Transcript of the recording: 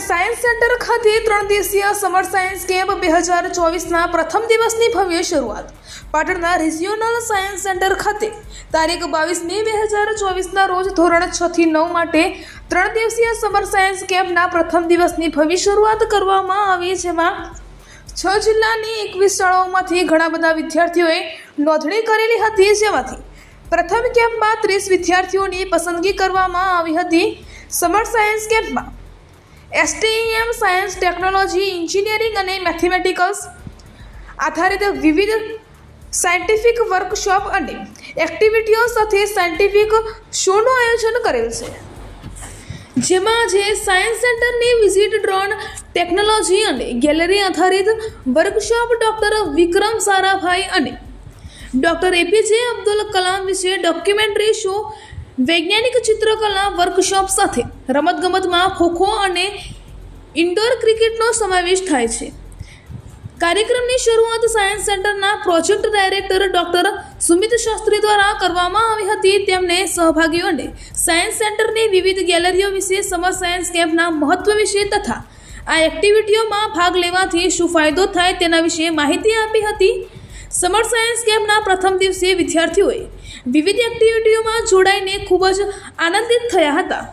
Centre ખાતે ત્રણ દિવસીય સમર સાયન્સ કેમ્પ બે હજાર ચોવીસના પ્રથમ દિવસની ભવ્ય શરૂઆત. પાટણના રિજિયોનલ સાયન્સ સેન્ટર ખાતે તારીખ બાવીસ મે બે હજાર ચોવીસના રોજ ધોરણ છથી નવ માટે ત્રણ દિવસીય સમર સાયન્સ કેમ્પના પ્રથમ દિવસની ભવ્ય શરૂઆત કરવામાં આવી, જેમાં છ જિલ્લાની એકવીસ શાળાઓમાંથી ઘણા બધા વિદ્યાર્થીઓએ નોંધણી કરેલી હતી. જેમાંથી પ્રથમ કેમ્પમાં ત્રીસ વિદ્યાર્થીઓની પસંદગી કરવામાં આવી હતી. સમર સાયન્સ કેમ્પમાં એસટીઈએમ સાયન્સ ટેકનોલોજી એન્જિનિયરિંગ અને મેથેમેટિકલ્સ આધારિત વિવિધ સાયન્ટિફિક વર્કશોપ અને એક્ટિવિટીઓ સાથે સાયન્ટિફિક શોનું આયોજન કરેલ છે. જેમાં આજે સાયન્સ સેન્ટરની વિઝિટ ડ્રોન ટેકનોલોજી અને ગેલેરી આધારિત વર્કશોપ ડૉક્ટર વિક્રમ સારાભાઈ અને ડૉક્ટર એપીજે અબ્દુલ કલામ વિશે ડોક્યુમેન્ટરી શો વૈજ્ઞાનિક ચિત્રકલા વર્કશોપ સાથે રમતગમતમાં ખોખો અને ઇન્ડોર ક્રિકેટનો સમાવેશ થાય છે. કાર્યક્રમની શરૂઆત સાયન્સ સેન્ટરના project director doctor Sumit Shastri દ્વારા કરવામાં આવી હતી. તેમણે સહભાગીઓને સાયન્સ સેન્ટરની વિવિધ ગેલેરીઓ વિશે સમર સાયન્સ કેમ્પના મહત્વ વિશે તથા આ એક્ટિવિટીઓમાં ભાગ લેવાથી શું ફાયદો થાય તેના વિશે માહિતી આપી હતી. સમર સાયન્સ કેમ્પના પ્રથમ દિવસે વિદ્યાર્થીઓએ વિવિધ એક્ટિવિટીઓમાં જોડાઈને ખૂબ જ આનંદિત થયા હતા.